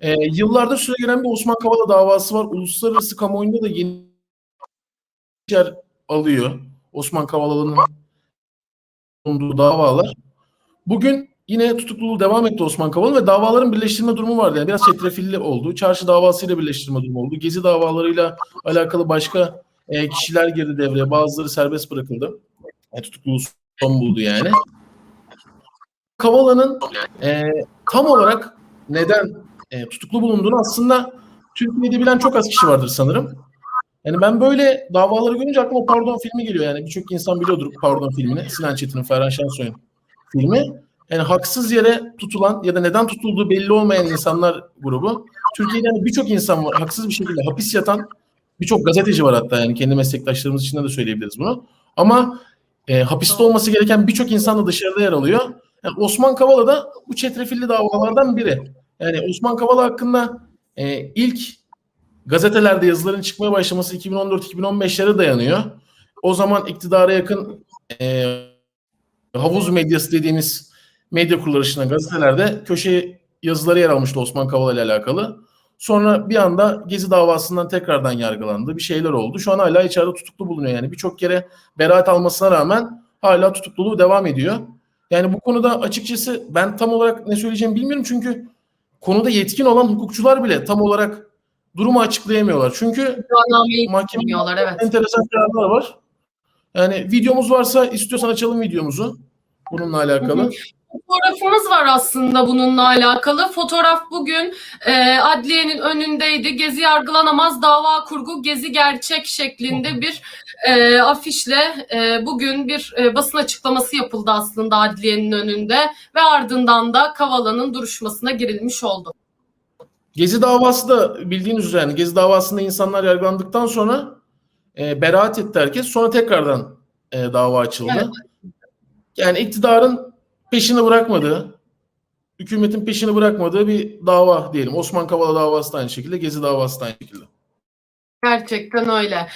Ee, yıllardır süregelen bir Osman Kavala davası var. Uluslararası kamuoyunda da yeni yer alıyor. Osman Kavala'nın bulunduğu davalar. Bugün yine tutukluluğu devam etti Osman Kavala ve davaların birleştirme durumu vardı. Yani biraz çetrefilli oldu. Çarşı davasıyla birleştirme durumu oldu. Gezi davalarıyla alakalı başka e, kişiler girdi devreye. Bazıları serbest bırakıldı. E, tutukluluğu son buldu yani. Kavala'nın e, tam olarak neden e, tutuklu bulunduğunu aslında Türkiye'de bilen çok az kişi vardır sanırım. Yani ben böyle davaları görünce aklıma Pardon filmi geliyor yani. Birçok insan biliyordur Pardon filmini. Sinan Çetin'in, Ferhan Şensoy'un filmi. Yani haksız yere tutulan ya da neden tutulduğu belli olmayan insanlar grubu. Türkiye'de yani birçok insan var. Haksız bir şekilde hapis yatan birçok gazeteci var hatta yani kendi meslektaşlarımız için de söyleyebiliriz bunu. Ama e, hapiste olması gereken birçok insan da dışarıda yer alıyor. Yani Osman Kavala da bu çetrefilli davalardan biri. Yani Osman Kavala hakkında e, ilk gazetelerde yazıların çıkmaya başlaması 2014-2015'lere dayanıyor. O zaman iktidara yakın e, havuz medyası dediğimiz medya kuruluşuna gazetelerde köşe yazıları yer almıştı Osman Kavala ile alakalı. Sonra bir anda Gezi davasından tekrardan yargılandı. Bir şeyler oldu. Şu an hala içeride tutuklu bulunuyor. Yani birçok kere beraat almasına rağmen hala tutukluluğu devam ediyor. Yani bu konuda açıkçası ben tam olarak ne söyleyeceğimi bilmiyorum. Çünkü konuda yetkin olan hukukçular bile tam olarak durumu açıklayamıyorlar. Çünkü mahkemede evet. enteresan kararlar var. Yani videomuz varsa istiyorsan açalım videomuzu bununla alakalı. Fotoğrafımız var aslında bununla alakalı. Fotoğraf bugün e, adliyenin önündeydi. Gezi yargılanamaz, dava kurgu, gezi gerçek şeklinde bir e, afişle e, bugün bir e, basın açıklaması yapıldı aslında adliyenin önünde ve ardından da Kavala'nın duruşmasına girilmiş oldu. Gezi davası da bildiğiniz üzere yani Gezi davasında insanlar yargılandıktan sonra e, beraat etti herkes. Sonra tekrardan e, dava açıldı. Evet. Yani iktidarın peşini bırakmadığı, hükümetin peşini bırakmadığı bir dava diyelim. Osman Kavala davası da aynı şekilde, Gezi davası da aynı şekilde. Gerçekten öyle.